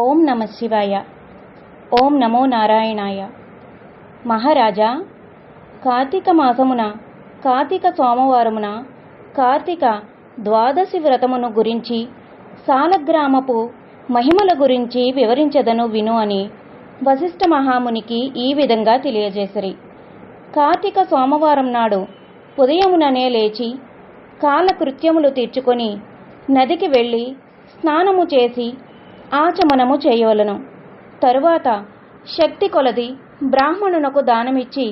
ఓం నమ శివాయ. ఓం నమో నారాయణాయ. మహారాజా కార్తీక మాసమున కార్తీక సోమవారమున కార్తీక ద్వాదశి వ్రతమును గురించి సాలగ్రామపు మహిమల గురించి వివరించదను విను అని వశిష్ఠ మహామునికి ఈ విధంగా తెలియజేసిరి. కార్తీక సోమవారం నాడు ఉదయముననే లేచి కాలకృత్యములు తీర్చుకొని నదికి వెళ్ళి స్నానము చేసి ఆచమనము చేయవలను. తరువాత శక్తి కొలది బ్రాహ్మణునకు దానమిచ్చి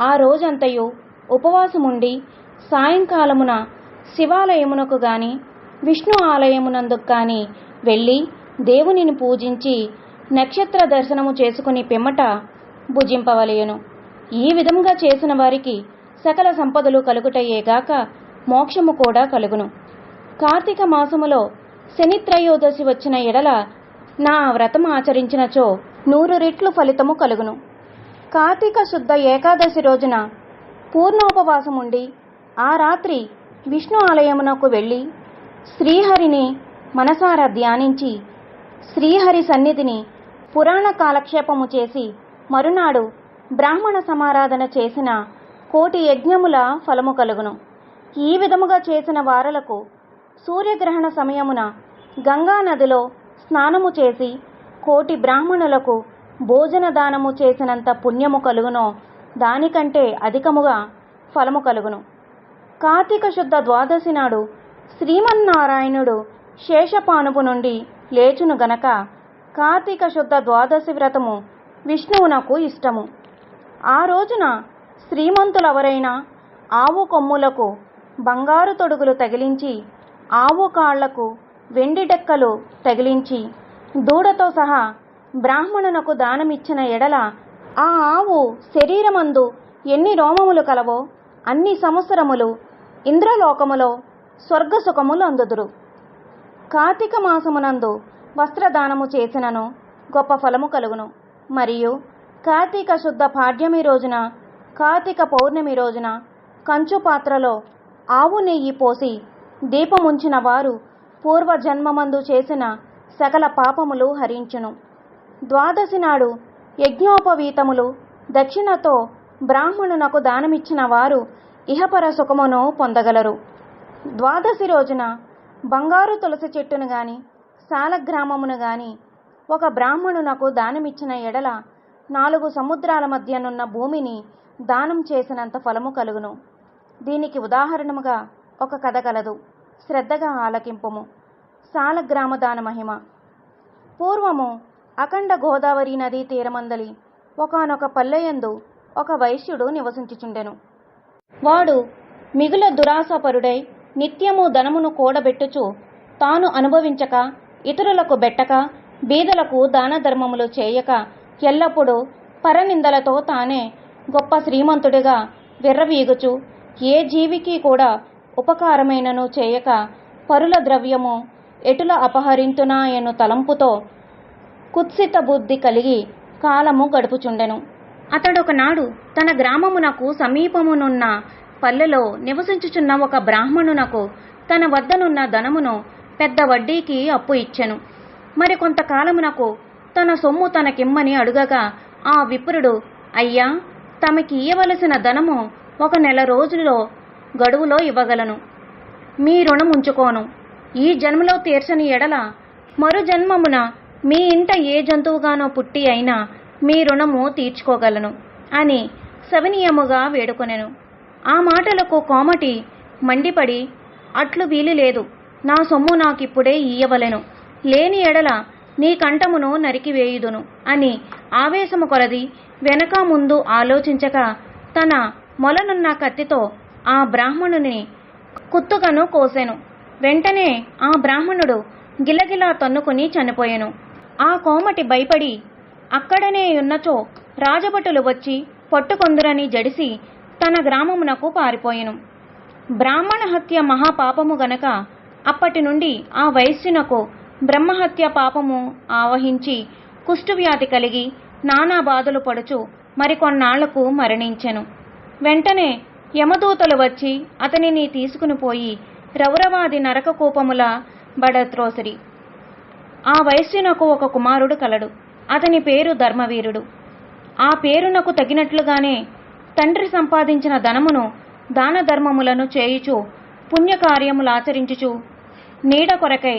ఆ రోజంతయు ఉపవాసముండి సాయంకాలమున శివాలయమునకు గాని విష్ణు ఆలయమునందుకు గాని వెళ్ళి దేవునిని పూజించి నక్షత్ర దర్శనము చేసుకుని పిమ్మట భుజింపవలయను ఈ విధముగా చేసిన వారికి సకల సంపదలు కలుగుటయ్యేగాక మోక్షము కూడా కలుగును. కార్తీక మాసములో శనిత్రయోదశి వచ్చిన ఎడల నా వ్రతం ఆచరించినచో నూరు రెట్లు ఫలితము కలుగును. కార్తీక శుద్ధ ఏకాదశి రోజున పూర్ణోపవాసముండి ఆ రాత్రి విష్ణు ఆలయమునకు వెళ్ళి శ్రీహరిని మనసారా ధ్యానించి శ్రీహరి సన్నిధిని పురాణ కాలక్షేపము చేసి మరునాడు బ్రాహ్మణ సమారాధన చేసిన కోటి యజ్ఞముల ఫలము కలుగును. ఈ విధముగా చేసిన వారలకు సూర్యగ్రహణ సమయమున గంగా నదిలో స్నానము చేసి కోటి బ్రాహ్మణులకు భోజన దానము చేసినంత పుణ్యము కలుగునో దానికంటే అధికముగా ఫలము కలుగును. కార్తీక శుద్ధ ద్వాదశి నాడు శ్రీమన్నారాయణుడు శేషపానుపు నుండి లేచును గనక కార్తీక శుద్ధ ద్వాదశి వ్రతము విష్ణువునకు ఇష్టము. ఆ రోజున శ్రీమంతులెవరైనా ఆవు కొమ్ములకు బంగారు తొడుగులు తగిలించి ఆవు కాళ్ళకు వెండి డెక్కలు తగిలించి దూడతో సహా బ్రాహ్మణునకు దానమిచ్చిన ఎడల ఆ ఆవు శరీరమందు ఎన్ని రోమములు కలవో అన్ని సంవత్సరములు ఇంద్రలోకములో స్వర్గసుఖములు అందుదురు. కార్తీక మాసమునందు వస్త్రదానము చేసినను గొప్ప ఫలము కలుగును. మరియు కార్తీక శుద్ధ పాడ్యమి రోజున కార్తీక పౌర్ణమి రోజున కంచు పాత్రలో ఆవు నెయ్యి పోసి దీపముంచిన వారు పూర్వజన్మమందు చేసిన సకల పాపములు హరించును. ద్వాదశి నాడు యజ్ఞోపవీతములు దక్షిణతో బ్రాహ్మణునకు దానమిచ్చిన వారు ఇహపర సుఖమును పొందగలరు. ద్వాదశి రోజున బంగారు తులసి చెట్టును గాని సాలగ్రామమును గాని ఒక బ్రాహ్మణునకు దానమిచ్చిన ఎడల నాలుగు సముద్రాల మధ్యనున్న భూమిని దానం చేసినంత ఫలము కలుగును. దీనికి ఉదాహరణముగా ఒక కథ కలదు. శ్రద్ధగా ఆలకింపుము. సాలగ్రామదాన మహిమ. పూర్వము అఖండ గోదావరి నదీ తీరమందలి ఒకనొక పల్లెయందు ఒక వైశ్యుడు నివసించుచుండెను. వాడు మిగుల దురాసపరుడై నిత్యము ధనమును కూడబెట్టుచు తాను అనుభవించక ఇతరులకు బెట్టక బీదలకు దాన ధర్మములు చేయక ఎల్లప్పుడూ పరనిందలతో తానే గొప్ప శ్రీమంతుడిగా విర్రవీగుచు ఏ జీవికి కూడా ఉపకారమైనను చేయక పరుల ద్రవ్యము ఎటుల అపహరింతునాయను తలంపుతో కుత్సిత బుద్ధి కలిగి కాలము గడుపుచుండెను. అతడొకనాడు తన గ్రామమునకు సమీపమునున్న పల్లెలో నివసించుచున్న ఒక బ్రాహ్మణునకు తన వద్దనున్న ధనమును పెద్ద వడ్డీకి అప్పు ఇచ్చెను. మరి కొంతకాలమునకు తన సొమ్ము తనకిమ్మని అడుగగా ఆ విప్రుడు అయ్యా తమకి ఇయ్యవలసిన ధనము ఒక నెల రోజుల్లో గడువులో ఇవ్వగలను. మీ రుణం ఉంచుకోను. ఈ జన్మలో తీర్చని ఎడల మరు జన్మమున మీ ఇంట ఏ జంతువుగానో పుట్టి అయినా మీ రుణము తీర్చుకోగలను అని సవినీయముగా వేడుకొనెను. ఆ మాటలకు కోమటి మండిపడి అట్లు వీలు లేదు. నా సొమ్ము నాకిప్పుడే ఇయ్యవలెను లేని ఎడల నీ కంఠమును నరికివేయుదును అని ఆవేశము కొలది వెనక ముందు ఆలోచించక తన మొలనున్న కత్తితో ఆ బ్రాహ్మణుని కుత్తుకను కోసెను. వెంటనే ఆ బ్రాహ్మణుడు గిలగిలా తన్నుకుని చనిపోయెను. ఆ కోమటి భయపడి అక్కడనే ఉన్నచో రాజభటులు వచ్చి పట్టుకొందురని జడిసి తన గ్రామమునకు పారిపోయెను. బ్రాహ్మణ హత్య మహాపాపము గనక అప్పటి నుండి ఆ వైశ్యునకు బ్రహ్మహత్య పాపము ఆవహించి కుష్ఠువ్యాధి కలిగి నానా బాధలు పడుచు మరికొన్నాళ్ళకు మరణించెను. వెంటనే యమదూతలు వచ్చి అతనిని తీసుకుని పోయి రౌరవాది నరక కూపముల బడత్రోసిరి ఆ వైశ్యునకు ఒక కుమారుడు కలడు. అతని పేరు ధర్మవీరుడు. ఆ పేరునకు తగినట్లుగానే తండ్రి సంపాదించిన ధనమును దాన ధర్మములను చేయుచు పుణ్యకార్యములాచరించుచు నీడ కొరకై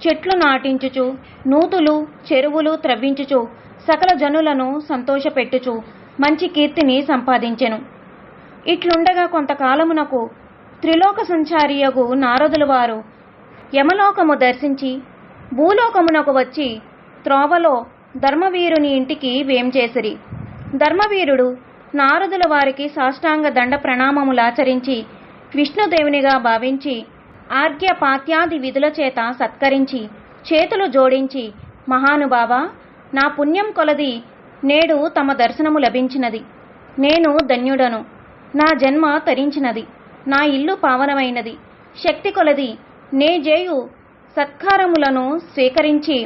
చెట్లు నాటించుచు నూతులు చెరువులు త్రవ్వించుచు సకల జనులను సంతోషపెట్టుచు మంచి కీర్తిని సంపాదించెను. ఇట్లుండగా కొంతకాలమునకు త్రిలోక సంచారియగు నారదుల వారు యమలోకము దర్శించి భూలోకమునకు వచ్చి త్రోవలో ధర్మవీరుని ఇంటికి వేంచేసిరి. ధర్మవీరుడు నారదుల వారికి సాష్టాంగ దండ ప్రణామములాచరించి విష్ణుదేవునిగా భావించి ఆర్ఘ్య పాత్యాది విధుల చేత సత్కరించి చేతులు జోడించి మహానుభావ నా పుణ్యం కొలది నేడు తమ దర్శనము లభించినది. నేను ధన్యుడను. నా జన్మ తరించినది. నా ఇల్లు పావనమైనది. శక్తి కొలది. నే జేయు సత్కారములను స్వీకరించి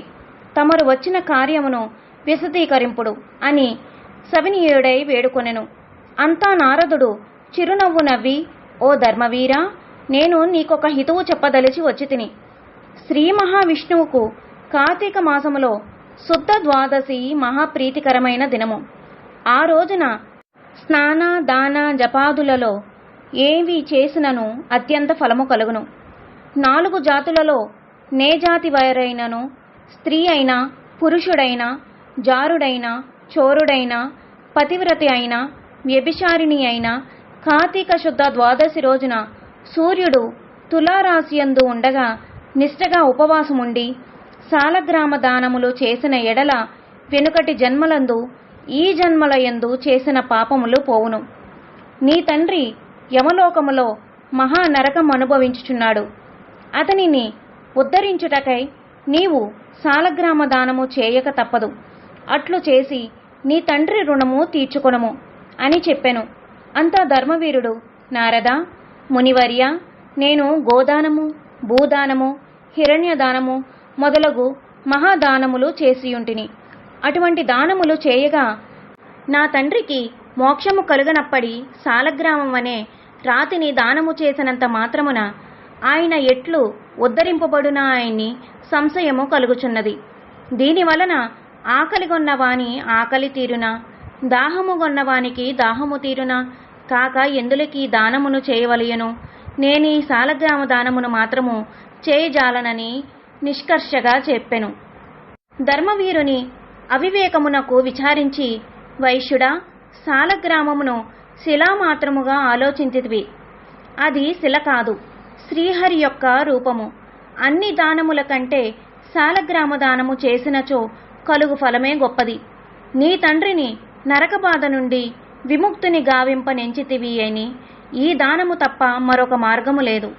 తమరు వచ్చిన కార్యమును విశదీకరింపుడు అని సవినీయుడై వేడుకొనెను. అంతా నారదుడు చిరునవ్వు నవ్వి ఓ ధర్మవీరా నేను నీకొక హితువు చెప్పదలిచి వచ్చి తిని శ్రీ మహావిష్ణువుకు కార్తీక మాసములో శుద్ధ ద్వాదశి మహాప్రీతికరమైన దినము. ఆ రోజున స్నాన దాన జపాదులలో ఏవి చేసినను అత్యంత ఫలము కలుగును. నాలుగు జాతులలో నే జాతి వారైనను స్త్రీ అయినా పురుషుడైనా జారుడైనా చోరుడైనా పతివ్రతి అయినా వ్యభిచారిణి అయినా కార్తీక శుద్ధ ద్వాదశి రోజున సూర్యుడు తులారాశియందు ఉండగా నిష్టగా ఉపవాసముండి సాలగ్రామ దానములు చేసిన ఎడల వెనుకటి జన్మలందు ఈ జన్మలయందు చేసిన పాపములు పోవును. నీ తండ్రి యమలోకములో మహా నరకం అనుభవించుచున్నాడు. అతనిని ఉద్ధరించుటకై నీవు సాలగ్రామ దానము చేయక తప్పదు. అట్లు చేసి నీ తండ్రి రుణము తీర్చుకొనము అని చెప్పెను. అంతా ధర్మవీరుడు నారద మునివర్య నేను గోదానము భూదానము హిరణ్యదానము మొదలగు మహాదానములు చేసియుంటిని. అటువంటి దానములు చేయగా నా తండ్రికి మోక్షము కలుగనప్పటి సాలగ్రామం అనే రాతిని దానము చేసినంత మాత్రమున ఆయన ఎట్లు ఉద్ధరింపబడునా ఆయన్ని సంశయము కలుగుచున్నది. దీనివలన ఆకలిగొన్నవాని ఆకలి తీరునా? దాహముగొన్నవానికి దాహము తీరునా? కాక ఎందులకి దానమును చేయవలయను? నేను ఈ సాలగ్రామ దానమును మాత్రము చేయజాలనని నిష్కర్షగా చెప్పెను. ధర్మవీరుని అవివేకమునకు విచారించి వైశ్యుడా సాలగ్రామమును శిలామాత్రముగా ఆలోచించితివి. అది శిల కాదు శ్రీహరి యొక్క రూపము. అన్ని దానముల కంటే శాలగ్రామ దానము చేసినచో కలుగు ఫలమే గొప్పది. నీ తండ్రిని నరకబాధ నుండి విముక్తిని గావింపనెంచితివి అని ఈ దానము తప్ప మరొక మార్గము లేదు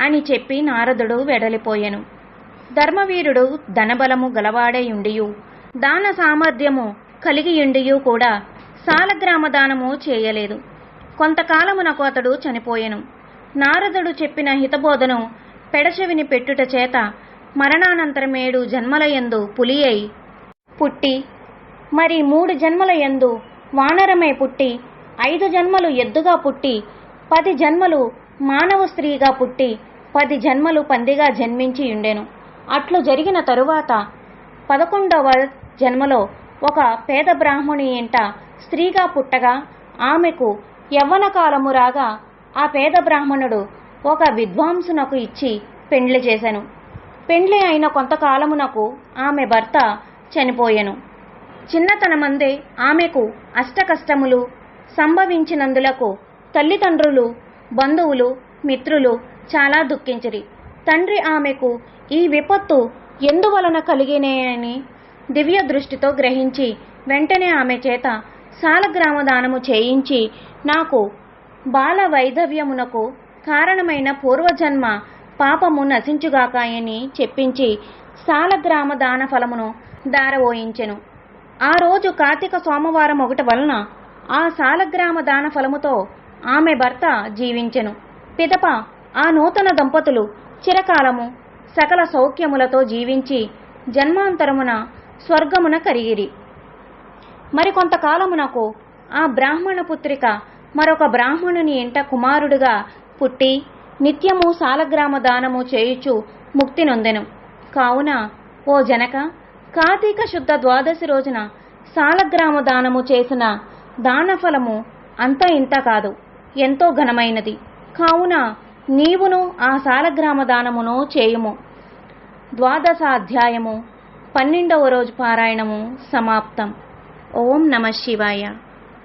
అని చెప్పి నారదుడు వెడలిపోయెను. ధర్మవీరుడు ధనబలము గలవాడేయుండియు దాన సామర్థ్యము కలిగియుండియు కూడా సాలగ్రామ దానము చేయలేదు. కొంతకాలమునకు అతడు చనిపోయెను. నారదుడు చెప్పిన హితబోధను పెడచెవిని పెట్టుట చేత మరణానంతరమేడు జన్మలయందు పులి అయి పుట్టి మరి మూడు జన్మలయందు వానరమై పుట్టి ఐదు జన్మలు ఎద్దుగా పుట్టి పది జన్మలు మానవ స్త్రీగా పుట్టి పది జన్మలు పందిగా జన్మించి ఉండెను అట్లు జరిగిన తరువాత పదకొండవ జన్మలో ఒక పేద బ్రాహ్మణి ఇంట స్త్రీగా పుట్టగా ఆమెకు యవ్వన కాలము రాగా ఆ పేద బ్రాహ్మణుడు ఒక విద్వాంసునకు ఇచ్చి పెండ్లి చేశాను పెండ్లి అయిన కొంతకాలమునకు ఆమె భర్త చనిపోయెను. చిన్నతనమందే ఆమెకు అష్టకష్టములు సంభవించినందులకు తల్లిదండ్రులు బంధువులు మిత్రులు చాలా దుఃఖించిరి. తండ్రి ఆమెకు ఈ విపత్తు ఎందువలన కలిగినేయని దివ్య దృష్టితో గ్రహించి వెంటనే ఆమె చేత సాలగ్రామ దానము చేయించి నాకు బాల వైధవ్యమునకు కారణమైన పూర్వజన్మ పాపము నశించుగాకాయని చెప్పించి సాలగ్రామ దాన ఫలమును దారవోయించెను ఆ రోజు కార్తీక సోమవారం ఒకటి వలన ఆ సాలగ్రామ దాన ఫలముతో ఆమె భర్త జీవించెను. పిదప ఆ నూతన దంపతులు చిరకాలము సకల సౌఖ్యములతో జీవించి జన్మాంతరమున స్వర్గమున కరిగిరి. మరికొంతకాలమునకు ఆ బ్రాహ్మణ పుత్రిక మరొక బ్రాహ్మణుని ఇంట కుమారుడుగా పుట్టి నిత్యము సాలగ్రామ దానము చేయుచు ముక్తి నొందెను. కావున ఓ జనక కార్తీక శుద్ధ ద్వాదశి రోజున సాలగ్రామ దానము చేసిన దానఫలము అంత ఇంత కాదు ఎంతో ఘనమైనది. కావున నీవును ఆ సాలగ్రామ దానమును చేయుము. ద్వాదశాధ్యాయము పన్నెండవ రోజు పారాయణము సమాప్తం. ఓం నమ శివాయ.